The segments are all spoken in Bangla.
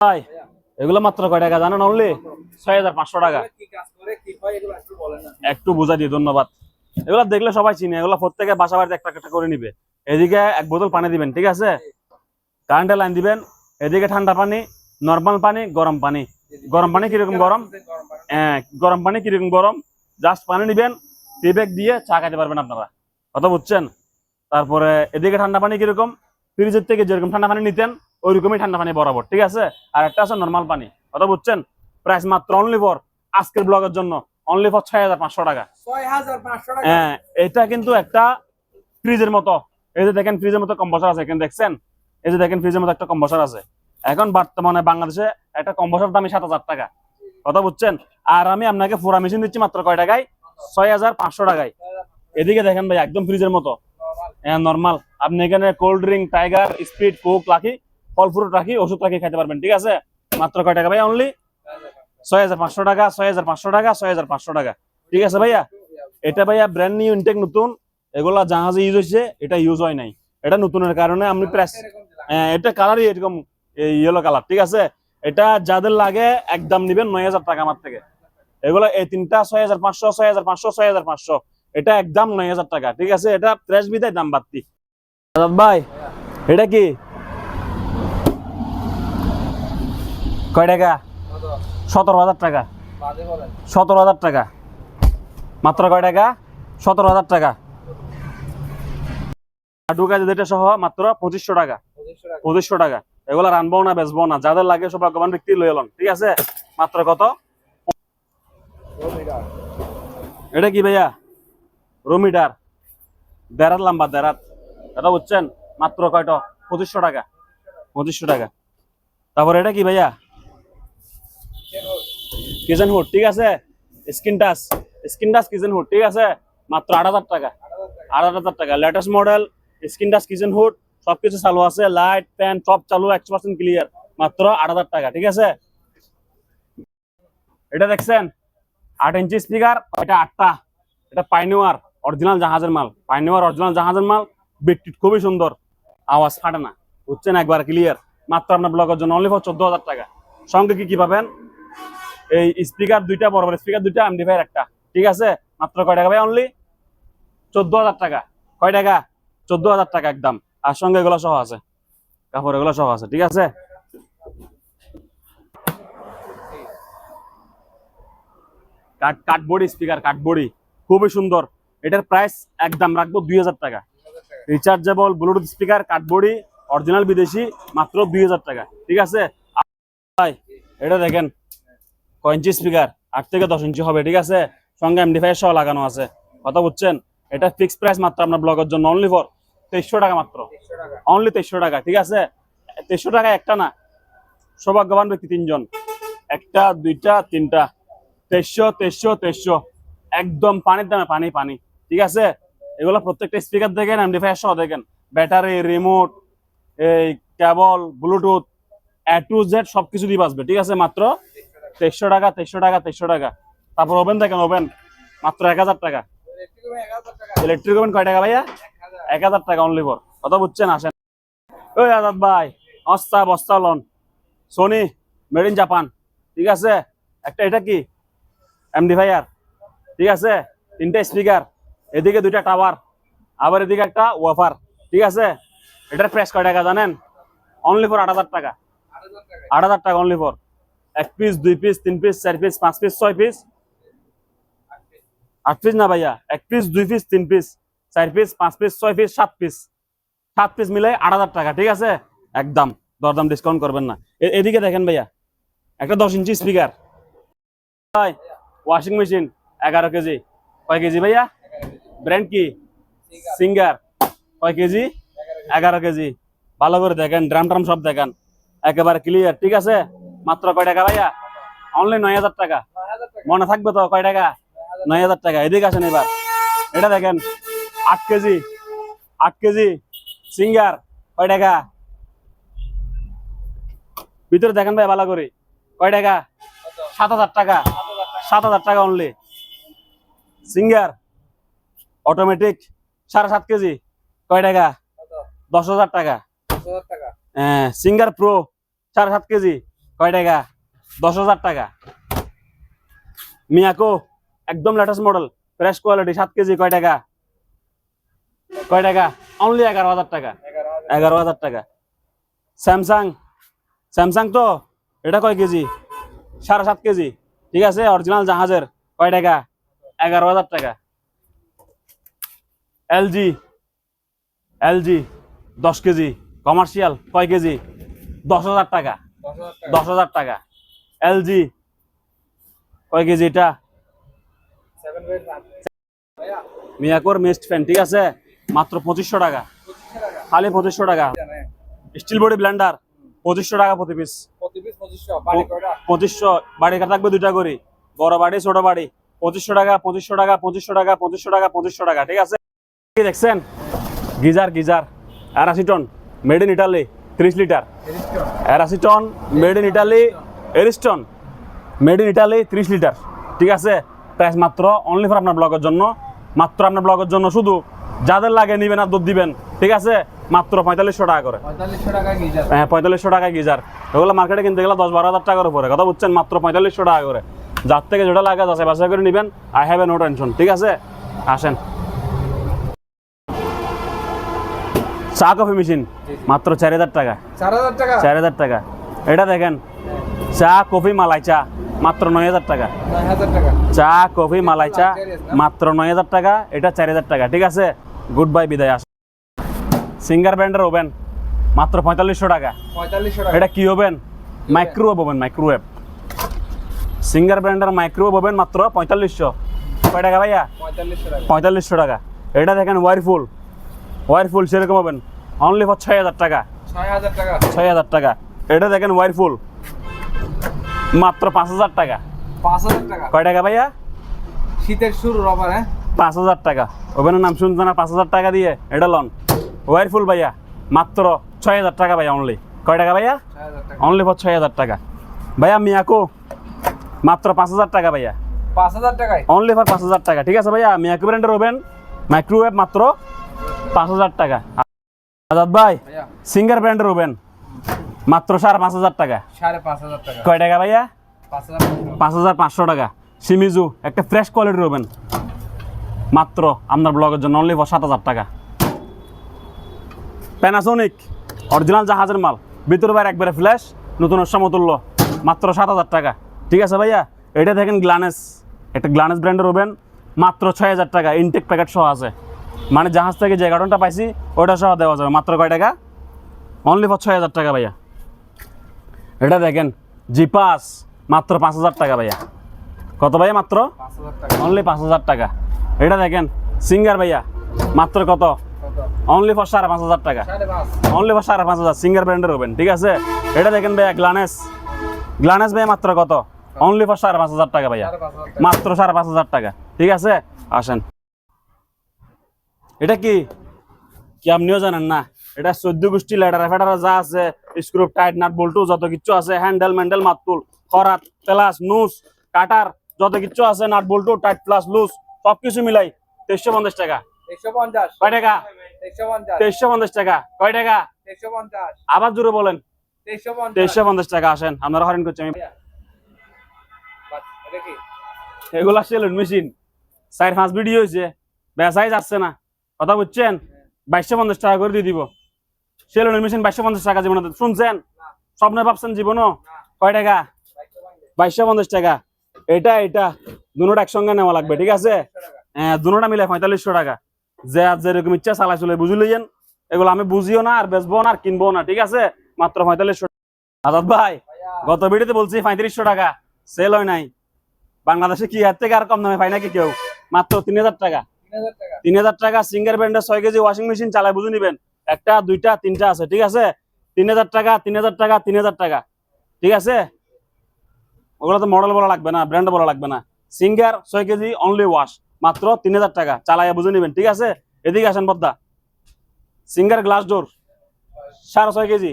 ভাই এগুলো মাত্র কয় টাকা জানেন অনলি ছয় হাজার পাঁচশো টাকা। একটু বুঝা দিয়ে ধন্যবাদ। এগুলো দেখলে সবাই চিনে এগুলো প্রত্যেকে বাসা বাড়িতে একটা একটা করে নিবে। এদিকে এক বোতল পানি দিবেন ঠিক আছে? কারেন্টের লাইন দিবেন এদিকে ঠান্ডা পানি নর্মাল পানি গরম পানি। গরম পানি কীরকম গরম? হ্যাঁ, গরম পানি কীরকম গরম? জাস্ট পানি নিবেন টি ব্যাগ দিয়ে চা খাইতে পারবেন আপনারা। কথা বুঝছেন? তারপরে এদিকে ঠান্ডা পানি কীরকম? ফ্রিজের থেকে যেরকম ঠান্ডা পানি নিতেন ওইরকমই ঠান্ডা পানি বরাবর ঠিক আছে? আর একটা আছে নর্মাল পানি। কথা বুঝছেন প্রাইস মাত্র অনলি ফর আজকের ব্লগের জন্য অনলি ফর ছয় হাজার পাঁচশো টাকা। হ্যাঁ এটা কিন্তু একটা ফ্রিজের মতো। এই যে দেখেন ফ্রিজের মতো কম্বসার আছে এখানে দেখছেন? এই যে দেখেন ফ্রিজের মতো একটা কম্বসার আছে। এখন বর্তমানে বাংলাদেশে একটা কম্বসার দামই সাত হাজার টাকা। কথা বুঝছেন? আর আমি আপনাকে ফোরা মেশিন দিচ্ছি মাত্র কয় টাকায়? ছয় হাজার পাঁচশো টাকায়। এদিকে দেখেন ভাই একদম ফ্রিজের মতো। হ্যাঁ নর্মাল আপনি এখানে cold drink Tiger Speed Coke রাখি ফল ফ্রুট রাখি, ওষুধ রাখি খাইতে পারবেন, ঠিক আছে? মাত্র কয় টাকা ভাই অনলি ছয় হাজার পাঁচশো টাকা, ছয় হাজার পাঁচশো টাকা, ছয় হাজার পাঁচশো টাকা, ঠিক আছে ভাইয়া? এটা ভাইয়া ব্র্যান্ড নিউ ইনটেক নতুন, এগুলা জাহাজে ইউজ হয়েছে এটা ইউজ হয় নাই। এটা নতুনের কারণে আমি প্রেস এটা কালারই এরকম ইয়েলো কালার ঠিক আছে? এটা যাদের লাগে, একদম নিবেন নয় হাজার টাকা আমার থেকে। এগুলো এই তিনটা, ছয় হাজার পাঁচশো, ছয় হাজার পাঁচশো, ছয় হাজার পাঁচশো, এটা একদম নয় হাজার টাকা, ঠিক আছে? এটা প্রেস বিদায় দাম বাড়তি। ভাই, এটা কি? কয় টাকা? সতেরো হাজার টাকা। সতেরো হাজার টাকা। মাত্র কয় টাকা? সতেরো হাজার টাকা। ঢুকা যেটা সহ, মাত্র পঁচিশশো টাকা। পঁচিশশো টাকা। এগুলো রানবো না, বেচবো না। যাদের লাগে সব ভগবান ব্যক্তি লই এলন ঠিক আছে? মাত্র কত? এটা কি ভাইয়া? রুমিটার। দেড়াত লম্বা দেড়াত এটা বুঝছেন? মাত্র কয়টা? পঁচিশশো টাকা। পঁচিশশো টাকা। তারপর এটা কি ভাইয়া? কিচেন হুড ঠিক আছে? স্কিন টাচ স্কিন টাচ ঠিক আছে? মাত্র আট হাজার টাকা। আট হাজার টাকা। Latest model skin touch kitchen hood সবকিছু চালু আছে। লাইট ফ্যান সব চালু একশো পার্সেন্ট ক্লিয়ার মাত্র আট হাজার টাকা, ঠিক আছে? এটা দেখছেন? আট ইঞ্চি স্পিকার এটা আটটা। এটা পাইনিওয়ার অরিজিনাল জাহাজের মাল। পাইনিওয়ার অরিজিনাল জাহাজের মাল। বিটটিট খুবই সুন্দর। আওয়াজ ফাটে না। বুঝছেন? একবার ক্লিয়ার মাত্র আপনার ব্লগের জন্য। অনলি ফর চোদ্দ হাজার টাকা। সঙ্গে কি কি পাবেন? এই স্পিকার দুইটা বড় বড় স্পিকার দুইটা এমডিফায়ার একটা। ঠিক আছে? মাত্র কয় টাকা ভাই অনলি চোদ্দ হাজার টাকা। কয় টাকা? চোদ্দ হাজার টাকা একদম। আর সঙ্গে এগুলো সহ আছে। কাপড় এগুলো সহ আছে, ঠিক আছে? কাঠ কাঠবড়ি স্পিকার কাঠবড়ি খুবই সুন্দর। এটার প্রাইস একদম রাখব দুই হাজার টাকা। রিচার্জেবল ব্লুটুথ স্পিকার কাঠবড়ি অরিজিনাল বিদেশি, মাত্র দুই হাজার টাকা। ঠিক আছে? এটা দেখেন কয় স্পিকার আট থেকে দশ ইঞ্চি হবে, ঠিক আছে? সঙ্গে এমডি ফাইভ সহ লাগানো আছে। কথা বুঝছেন? এটা ফিক্সড প্রাইস মাত্র আপনার ব্লগের জন্য অনলি ফর তেইশশো টাকা মাত্র। অনলি তেইশশো টাকা, ঠিক আছে? তেইশশো টাকা একটা না, সৌভাগ্যবান ব্যক্তি তিনজন। একটা, দুইটা, তিনটা। তেইশশো তেইশশো তেইশশো। একদম পানির দামে, পানি পানি, ঠিক আছে? এগুলো প্রত্যেকটা স্পিকার দেখেন এমডিফায়ার সহ দেখেন। ব্যাটারি রিমোট এই cable Bluetooth A to Z সবকিছু দিয়ে বাঁচবে ঠিক আছে? মাত্র তেইশশো টাকা তেইশশো টাকা তেইশশো টাকা। তারপর ওভেন দেখেন ওভেন মাত্র এক হাজার টাকা। ইলেকট্রিক ওভেন কয় টাকা ভাইয়া? এক হাজার টাকা অনলি ফর কথা বুঝছেন, আসেন। ওই আজাদ ভাই, অস্তা বস্তা লন। সোনি মেড ইন জাপান ঠিক আছে? একটা, এটা কি? এমডি ভাইয়ার ঠিক আছে? তিনটা স্পিকার এদিকে দুইটা টাওয়ার আবার এদিকে একটা ওয়াফার ঠিক আছে? এটার প্রাইস কয় টাকা জানেন? অনলি ফর আট হাজার টাকা। আট হাজার টাকা। অনলি ফর এক পিস দুই পিস তিন পিস চার পিস পাঁচ পিস ছয় পিস আট পিস না ভাইয়া? এক পিস দুই পিস তিন পিস চার পিস পাঁচ পিস ছয় পিস সাত পিস সাত পিস মিলে আট হাজার টাকা, ঠিক আছে? একদম। দরদাম ডিসকাউন্ট করবেন না। এদিকে দেখেন ভাইয়া, একটা দশ ইঞ্চি স্পিকার ওয়াশিং মেশিন এগারো কেজি। কয় কেজি ভাইয়া? ব্র্যান্ড কি? সিঙ্গার কয় কেজি? এগারো কেজি। ভালো করে দেখেন, ড্রাম ট্রাম সব দেখেন। একেবারে ক্লিয়ার ঠিক আছে? মাত্র কয় টাকা ভাইয়া? অনলি নয় হাজার টাকা। মনে থাকবে তো কয় টাকা? নয় হাজার টাকা। এদিকে আসেন এবার। এটা দেখেন আট কেজি আট কেজি সিঙ্গার। কয় টাকা? ভিতরে দেখেন ভাই ভালো করে। কয় টাকা? সাত হাজার টাকা। সাত হাজার টাকা অনলি সিঙ্গার অটোমেটিক সাড়ে সাত কেজি। কয় টাকা? দশ হাজার টাকা। টাকা। সিঙ্গার প্রো সাড়ে সাত কেজি। কয় টাকা? দশ হাজার টাকা। মিয়াকো, একদম লেটেস্ট মডেল ফ্রেশ কোয়ালিটি সাত কেজি, কয় টাকা? কয় টাকা? অনলি এগারো হাজার টাকা। এগারো হাজার টাকা। স্যামসাং স্যামসাং তো? এটা কয় কেজি? সাড়ে সাত কেজি। ঠিক আছে অরিজিনাল জাহাজের, কয় টাকা? এগারো হাজার টাকা। এলজি এলজি দশ কেজি। কমার্শিয়াল কয় কেজি? দশ হাজার টাকা। দশ হাজার টাকা। এলজি। কয় কেজি এটা? মিয়াকোর মিস্ট ফ্যান, ঠিক আছে? মাত্র পঁচিশশো টাকা। খালি পঁচিশশো টাকা। স্টিল বডি ব্লেন্ডার, পঁচিশশো টাকা প্রতি পিস। পঁচিশশো, বাড়ি থাকবে দুইটা করে। বড় বাড়ি, ছোট বাড়ি। পঁচিশশো টাকা পঁচিশশো টাকা পঁচিশশো টাকা পঁচিশশো টাকা পঁচিশশো টাকা, ঠিক আছে? দেখছেন? Geyser geyser. আড়াশি টন। মেড ইন ইটালি ত্রিশ litre. Ariston made in Italy Ariston made in Italy ত্রিশ লিটার। ঠিক আছে? প্রাইস মাত্র অনলি ফর আপনার ব্লগের জন্য। মাত্র আপনার ব্লগের জন্য শুধু যাদের লাগে নিবেন আর দুধ দিবেন। ঠিক আছে? মাত্র পঁয়তাল্লিশশো টাকা করে। হ্যাঁ পঁয়তাল্লিশশো টাকা গিজার। এগুলো মার্কেটে কিনতে গেলে দশ বারো হাজার টাকার উপরে। কথা বুঝছেন? মাত্র পঁয়তাল্লিশশো টাকা করে। যার থেকে যেটা লাগে যাচাই বাছাই করে নেবেন। I have a no tension ঠিক আছে? আসেন। চা কফি মেশিন? মাত্র চার হাজার টাকা। চার হাজার টাকা? এটা দেখেন চা কফি মালাই চা মাত্র নয় হাজার টাকা। চা কফি মালাই চা মাত্র নয় হাজার টাকা এটা চার হাজার টাকা। ঠিক আছে? গুড বাই বিদায় আস সিঙ্গার ব্র্যান্ডের ওভেন মাত্র পঁয়তাল্লিশশো টাকা। এটা কি oven microwave oven microwave Singer ব্র্যান্ডের মাইক্রোওয়েভ ওভেন মাত্র পঁয়তাল্লিশশো। কয় টাকা ভাইয়া? পঁয়তাল্লিশশো টাকা। এটা দেখেন ওয়ারফুল ওয়ারফুল সেরকম ওভেন অনলি ফর ছয় হাজার টাকা। ছয় হাজার টাকা। টাকা। এটা দেখেন ওয়ারফুল মাত্র পাঁচ হাজার টাকা। পাঁচ হাজার টাকা। কয় টাকা ভাইয়া? শীতের শুরু রবার হ্যাঁ? পাঁচ হাজার টাকা। ওভেনের নাম শুনতে না? পাঁচ হাজার টাকা দিয়ে এটা লন ওয়ারফুল ভাইয়া। মাত্র ছয় হাজার টাকা ভাইয়া অনলি কয় টাকা ভাইয়া? টাকা। অনলি ফর ছয় হাজার টাকা। ভাইয়া মিয়াকো মাত্র পাঁচ হাজার টাকা ভাইয়া। পাঁচ হাজার টাকায়? অনলি ফর পাঁচ হাজার টাকা। ঠিক আছে ভাইয়া মিয়াকো ব্র্যান্ডের ওভেন। মাইক্রোওয়েভ মাত্র পাঁচ হাজার টাকা। আজাদ ভাই সিঙ্গার ব্র্যান্ডের ওভেন মাত্র সাড়ে পাঁচ হাজার টাকা। কয় টাকা ভাইয়া? পাঁচ হাজার পাঁচশো। টাকা। সিমিজু একটা ফ্রেশ কোয়ালিটির ওভেন মাত্র আপনার ব্লগের জন্য অনলি সাত হাজার টাকা। প্যানাসোনিক অরিজিনাল জাহাজের মাল। ভিতরে বাইরে একবারে ফ্ল্যাশ নতুন সমতুল্য মাত্র সাত হাজার টাকা। ঠিক আছে ভাইয়া? এটা দেখেন গ্লানেস একটা গ্লানেস ব্র্যান্ডের ওভেন মাত্র ছয় হাজার টাকা। ইনটেক প্যাকেট সহ আছে। মানে জাহাজ থেকে যে কার্টনটা পাইছি ওটা সহ দেওয়া যাবে। মাত্র কয় টাকা? অনলি ফর ছয় হাজার টাকা ভাইয়া। এটা দেখেন জি জিপাস মাত্র পাঁচ হাজার টাকা ভাইয়া। কত ভাইয়া মাত্র? অনলি পাঁচ হাজার টাকা। এটা দেখেন সিঙ্গার ভাইয়া, মাত্র কত? অনলি ফর সাড়ে পাঁচ হাজার টাকা। অনলি ফর সাড়ে পাঁচ হাজার। সিঙ্গার ব্র্যান্ডের হবেন ঠিক আছে? এটা দেখেন ভাইয়া গ্লানেস গ্লানেস ভাইয়া মাত্র কত? অনলি ফর সাড়ে পাঁচ হাজার টাকা ভাইয়া। মাত্র সাড়ে পাঁচ হাজার টাকা, ঠিক আছে? আসেন। এটা কি? কি আপনিও জানেন না? এটা চোদ্দ গোষ্ঠী লেটার ফেটার যা আছে স্ক্রু টাইট নাট বল্টু যত কিছু আছে হ্যান্ডেল ম্যান্ডেল মাতুল খরাত প্লাস নুস কাটার যত কিছু আছে নাট বল্টু টাইট প্লাস লুজ সব কিছু মিলাই তেইশশো পঞ্চাশ টাকা। কয় টাকা? তেইশশো পঞ্চাশ। টাকা। কয় টাকা? আবার জুড়ে বলেন। তেইশশো পঞ্চাশ। টাকা আসেন আপনারা হরেন করছি আমি এগুলা সেলুন মেশিন চার পাঁচ ভিডিও হয়েছে। বেসাই যাচ্ছে না। কথা বুঝছেন? বাইশশো পঞ্চাশ টাকা করে দিয়ে দিব। সেলুনের মেশিন বাইশশো পঞ্চাশ টাকা জীবনে শুনছেন? স্বপ্নে ভাবছেন জীবনও? কয় টাকা? বাইশশো পঞ্চাশ টাকা। এটা এটা। দুটোটা একসঙ্গে নেওয়া লাগবে, ঠিক আছে? হ্যাঁ দুটোটা মিলে পঁয়তাল্লিশশো টাকা। যে আর যেরকম ইচ্ছা চালাই চলে, বুঝি লইয়েন। এগুলো আমি বুঝিও না, আর বেচবো না, আর কিনবো না, ঠিক আছে? মাত্র পঁয়তাল্লিশশো আজাদ ভাই, গত ভিডিওতে বলছি পঁয়ত্রিশশো টাকা। সেল হয় নাই। বাংলাদেশে কি এর থেকে আর কম দামে পায় নাকি কেউ? মাত্র তিন হাজার টাকা। তিন হাজার টাকা। সিঙ্গার ব্র্যান্ডের ছয় কেজি ওয়াশিং মেশিন চালায় বুঝে নিবেন? একটা দুইটা তিনটা আছে ঠিক আছে? তিন হাজার টাকা তিন হাজার টাকা তিন হাজার টাকা ঠিক আছে? ওগুলো তো মডেল বলা লাগবে না ব্র্যান্ড বলা লাগবে না। সিঙ্গার ছয় কেজি অনলি ওয়াশ মাত্র তিন হাজার টাকা চালাইয়া বুঝে নিবেন ঠিক আছে? এদিকে আসেন পদ্মা। সিঙ্গার গ্লাস ডোর সাড়ে ছয় কেজি।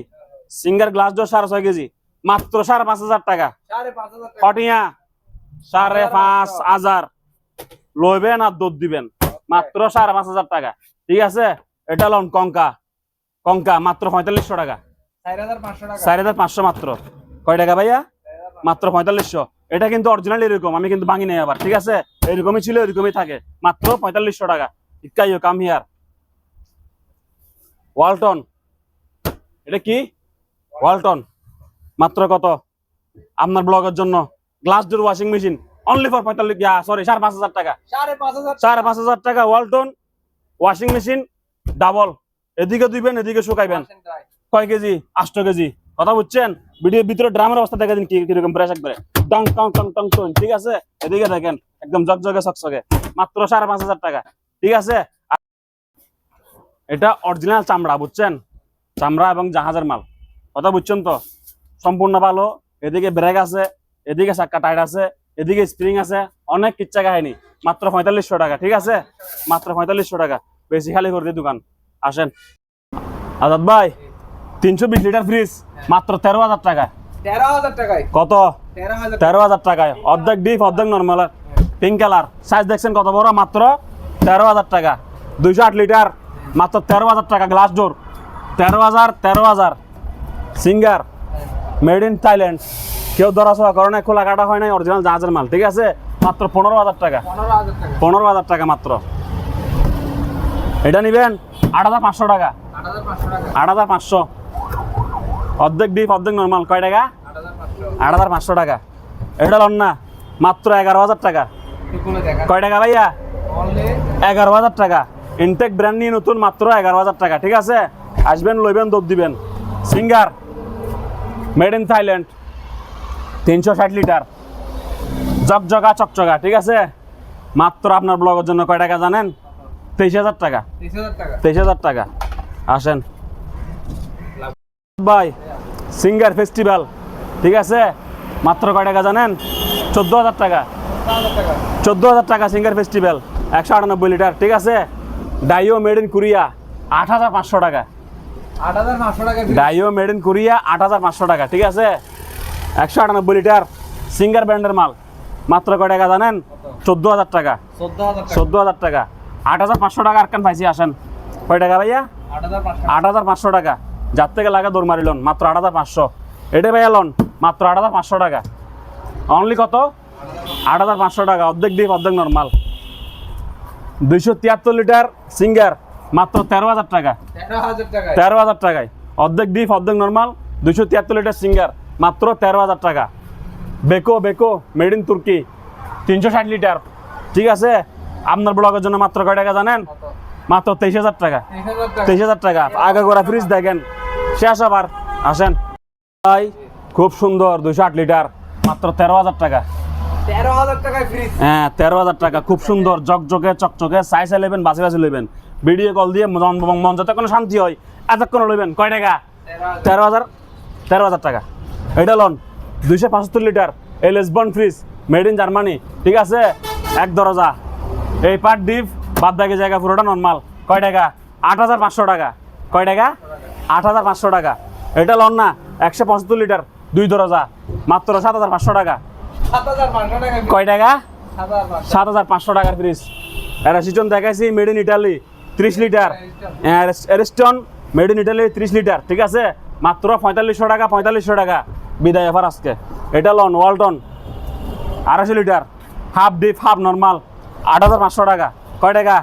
সিঙ্গার গ্লাস ডোর সাড়ে ছয় কেজি মাত্র সাড়ে পাঁচ হাজার টাকা। সাড়ে পাঁচ হাজার টাকা। ফটিয়া সাড়ে পাঁচ হাজার। লইবেন আর দুধ দিবেন। মাত্র সাড়ে পাঁচ হাজার টাকা। ঠিক আছে? এটা লন কঙ্কা। কঙ্কা মাত্র পঁয়তাল্লিশশো টাকা। চার হাজার পাঁচশো মাত্র। কয় টাকা ভাইয়া? মাত্র পঁয়তাল্লিশশো। এটা কিন্তু অরিজিনাল এরকম আমি কিন্তু ভাঙি নাই আবার ঠিক আছে? এরকমই ছিল এরকমই থাকে। মাত্র পঁয়তাল্লিশশো টাকা। ইকাইও কাম হিয়ার ওয়ালটন। এটা কি? ওয়ালটন। মাত্র কত? আপনার ব্লগের জন্য। Glass door washing machine. Only for পঁয়তাল্লিশ সরি সাড়ে পাঁচ হাজার টাকা সাড়ে পাঁচ হাজার টাকা ওয়ালটন ওয়াশিং মেশিন ডাবল এদিকে দুইবেন এদিকে শুকাইবেন। কয় কেজি? আষ্ট কেজি। কথা বুঝছেন? ভিডিওর ভিতরে ড্রামের অবস্থা দেখা দিন কীরকম প্রেস একবারে। টং টং টং টং টং ঠিক আছে? এদিকে দেখেন একদম জগজগে সকসকে মাত্র সাড়ে পাঁচ হাজার টাকা ঠিক আছে? এটা অরিজিনাল চামড়া বুঝছেন? চামড়া এবং জাহাজের মাল। কথা বুঝছেন তো? সম্পূর্ণ ভালো। এদিকে ব্রেক আছে এদিকে চাক্কা টাইট আছে। এদিকে স্প্রিং আছে অনেক কিচ্ছা কাহিনী। মাত্র পঁয়তাল্লিশশো টাকা ঠিক আছে? মাত্র পঁয়তাল্লিশশো টাকা। বেশি খালি করে দিয়ে দোকান। আসেন। আজাদ ভাই তিনশো বিশ লিটার ফ্রিজ মাত্র তেরো হাজার টাকা তেরো হাজার টাকায়? কত? তেরো হাজার টাকায়। অর্ধেক ডিপ অর্ধেক নর্মাল পিঙ্ক কালার সাইজ দেখছেন কত বড়? মাত্র তেরো হাজার টাকা। দুইশো আট লিটার মাত্র তেরো হাজার টাকা গ্লাস ডোর তেরো হাজার তেরো হাজার। সিঙ্গার মেড ইন থাইল্যান্ড কেউ ধরা ছোঁয়া করে নাই খোলা কাটা হয় নাই অরিজিনাল জাহাজের মাল, ঠিক আছে? মাত্র পনেরো হাজার টাকা। পনেরো হাজার টাকা মাত্র। এটা নিবেন আট হাজার পাঁচশো টাকা। আট হাজার পাঁচশো। অর্ধেক ডিপ, অর্ধেক নর্মাল। কয় টাকা? আট হাজার পাঁচশো টাকা। এটা লন না, মাত্র এগারো হাজার টাকা। কয় টাকা ভাইয়া? এগারো হাজার টাকা। ইনটেক ব্র্যান্ড নিয়ে নতুন, মাত্র এগারো হাজার টাকা, ঠিক আছে? আসবেন, লইবেন, দোপ দিবেন। সিঙ্গার মেড ইন থাইল্যান্ড তিনশো ষাট লিটার। জগজগা চকচকা ঠিক আছে? মাত্র আপনার ব্লগের জন্য কয় টাকা জানেন? তেইশ হাজার টাকা। তেইশ হাজার টাকা। আসেন। ভাই সিঙ্গার ফেস্টিভ্যাল ঠিক আছে? মাত্র কয় টাকা জানেন? চোদ্দ হাজার টাকা। চোদ্দ হাজার টাকা সিঙ্গার ফেস্টিভ্যাল একশো আটানব্বই লিটার ঠিক আছে? ডাইও মেড ইন কোরিয়া আট হাজার পাঁচশো টাকা। আট হাজার পাঁচশো টাকা। ডাইও মেড ইন কোরিয়া আট হাজার পাঁচশো টাকা ঠিক আছে? একশো আটানব্বই লিটার সিঙ্গার ব্র্যান্ডের মাল। মাত্র কয় টাকা জানেন? চোদ্দ হাজার টাকা। চোদ্দ হাজার টাকা। আট হাজার পাঁচশো টাকা আর কেন পাইছি আসেন। কয় টাকা ভাইয়া? আট হাজার পাঁচশো। টাকা। যার থেকে লাগে দৌড় মারি লোন মাত্র আট হাজার পাঁচশো। এটা ভাইয়া লোন মাত্র আট হাজার পাঁচশো টাকা। অনলি কত? আট হাজার পাঁচশো টাকা অর্ধেক ডিপ অর্ধেক নর্মাল দুইশো তিয়াত্তর লিটার সিঙ্গার মাত্র তেরো হাজার টাকা। তেরো হাজার টাকায়। তেরো হাজার টাকায়। অর্ধেক ডিপ অর্ধেক নর্মাল দুইশো তিয়াত্তর লিটার সিঙ্গার। মাত্র তেরো হাজার টাকা। বেকো বেকো মেড ইন তুর্কি তিনশো ষাট লিটার ঠিক আছে? আপনার ব্লগের জন্য মাত্র কয় টাকা জানেন? মাত্র তেইশ হাজার টাকা। তেইশ হাজার টাকা। আগে করা ফ্রিজ দেখেন। শেষ আবার। আসেন। ভাই খুব সুন্দর দুইশো আট লিটার মাত্র তেরো হাজার টাকা। তেরো হাজার টাকায় হ্যাঁ তেরো হাজার টাকা। খুব সুন্দর জকজকে চকচকে সাইজে নেবেন বাসে বাসে লইবেন ভিডিও কল দিয়ে মন মন যাতে কোনো শান্তি হয় এতক্ষণ লইবেন। কয় টাকা? তেরো হাজার তেরো হাজার টাকা। এটা লোন, দুইশো পঁচাত্তর লিটার, এই লেসবন ফ্রিজ মেড ইন জার্মানি, ঠিক আছে? এক দরজা। এই পার ডিপ, বাদ বাকি জায়গা পুরোটা নর্মাল কয় টাকা? আট হাজার পাঁচশো টাকা। কয় টাকা? আট হাজার পাঁচশো টাকা। এটা লন না, একশো পঁচাত্তর লিটার, দুই দরজা। মাত্র সাত হাজার পাঁচশো টাকা। কয় টাকা? সাত হাজার পাঁচশো টাকার ফ্রিজ। সিজন দেখাইছি মেড ইন ইটালি ত্রিশ litre. Ariston made in Italy ত্রিশ লিটার, ঠিক আছে? মাত্র পঁয়তাল্লিশশো টাকা পঁয়তাল্লিশশো টাকা। বিদায় এবার আজকে। এটা লন ওয়ালটন আড়াইশো litre half deep half normal আট হাজার পাঁচশো টাকা। কয় টাকা?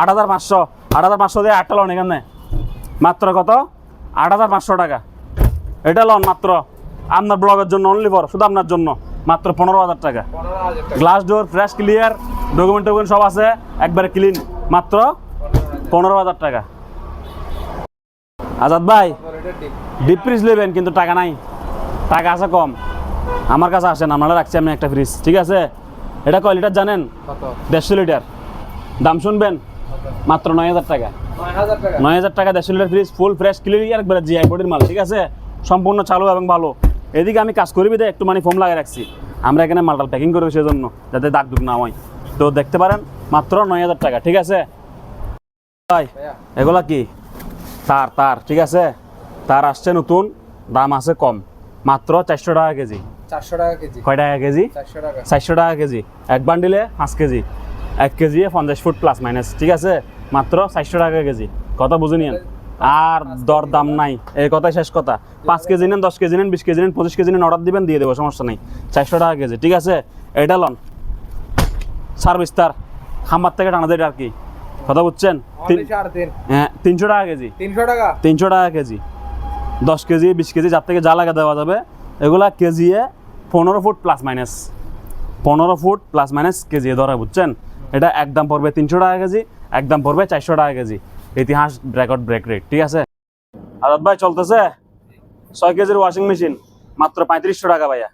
আট হাজার পাঁচশো। আট হাজার পাঁচশো দিয়ে আটটা লন এখানে মাত্র কত? আট হাজার পাঁচশো টাকা। এটা লন মাত্র। আপনার ব্লগের জন্য অনলি ফর শুধু আপনার জন্য। মাত্র পনেরো হাজার টাকা। Glass door fresh clear document টকুমেন্ট সব আছে। একবারে ক্লিন মাত্র পনেরো হাজার টাকা। আজাদ ভাই এটা ঠিক ডিপ ফ্রিজ নেবেন কিন্তু টাকা নাই। টাকা আছে কম। আমার কাছে আসেন আমরা রাখছি আমি একটা ফ্রিজ ঠিক আছে? এটা কয় লিটার জানেন? দেড়শো লিটার দাম শুনবেন? মাত্র নয় হাজার টাকা। নয় হাজার টাকা? দেড়শো litre fridge full fresh clear একবারে জিআই বডির মাল ঠিক আছে? সম্পূর্ণ চালু এবং ভালো। এদিকে আমি কাজ করি বিদে একটু মানে ফোম লাগিয়ে রাখছি। আমরা এখানে মালটাল প্যাকিং করব সেজন্য যাতে দাগ দুগ না হয়। তো দেখতে পারেন মাত্র নয় হাজার টাকা ঠিক আছে? ভাই এগুলা কি? তার তার ঠিক আছে? তার আসছে নতুন দাম আছে কম। মাত্র চারশো টাকা কেজি। চারশো টাকা কেজি। কয় টাকা কেজি? চারশো টাকা। কেজি। এক বান্ডিলে পাঁচ কেজি। এক কেজি পঞ্চাশ ফুট প্লাস মাইনাস ঠিক আছে? মাত্র চারশো টাকা কেজি। কথা বুঝে নিয়েন? আর দর দাম নাই। এই কথাই শেষ কথা। পাঁচ কেজি নেন দশ কেজি নেন বিশ কেজি নেন পঁচিশ কেজি নেন অর্ডার দিবেন দিয়ে দেবো সমস্যা নেই। চারশো টাকা কেজি। ঠিক আছে? এটা লন। সার্ভিস তার খামার থেকে টানা দেয় আর কি? কথা বুঝছেন হ্যাঁ তিনশো টাকা কেজি। তিনশো টাকা? তিনশো টাকা কেজি। দশ কেজি বিশ কেজি যার থেকে যা লাগা দেওয়া যাবে। এগুলা কেজি এ পনেরো ফুট প্লাস মাইনাস পনেরো ফুট প্লাস মাইনাস কেজি এ ধরে বুঝছেন? এটা একদম পড়বে তিনশো টাকা কেজি একদম পড়বে চারশো টাকা কেজি। ইতিহাস রেকর্ড ব্রেক রেট ঠিক আছে? আজাদ ভাই চলতেছে? ছয় কেজির ওয়াশিং মেশিন মাত্র পঁয়ত্রিশশো টাকা ভাইয়া।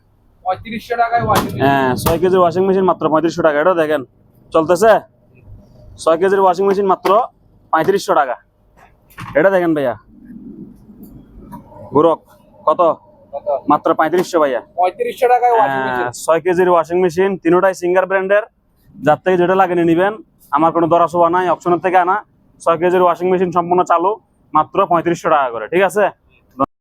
হ্যাঁ ছয় কেজির ওয়াশিং মেশিন মাত্র পঁয়ত্রিশশো টাকা এটা দেখেন। চলতেছে? ছয় কেজির ওয়াশিং মেশিন মাত্র পঁয়ত্রিশশো টাকা। এটা দেখেন ভাইয়া। গুরক কত? মাত্র পঁয়ত্রিশশো ভাইয়া। পঁয়ত্রিশশো টাকায় হ্যাঁ, ছয় কেজির ওয়াশিং মেশিন তিনোটাই সিঙ্গার ব্র্যান্ডের যার থেকে যেটা লাগে নিয়ে নিবেন আমার কোনো দরাস শোভা নাই অপশনের থেকে আনা। ছয় কেজির ওয়াশিং মেশিন সম্পূর্ণ চালু মাত্র পঁয়ত্রিশশো টাকা করে ঠিক আছে?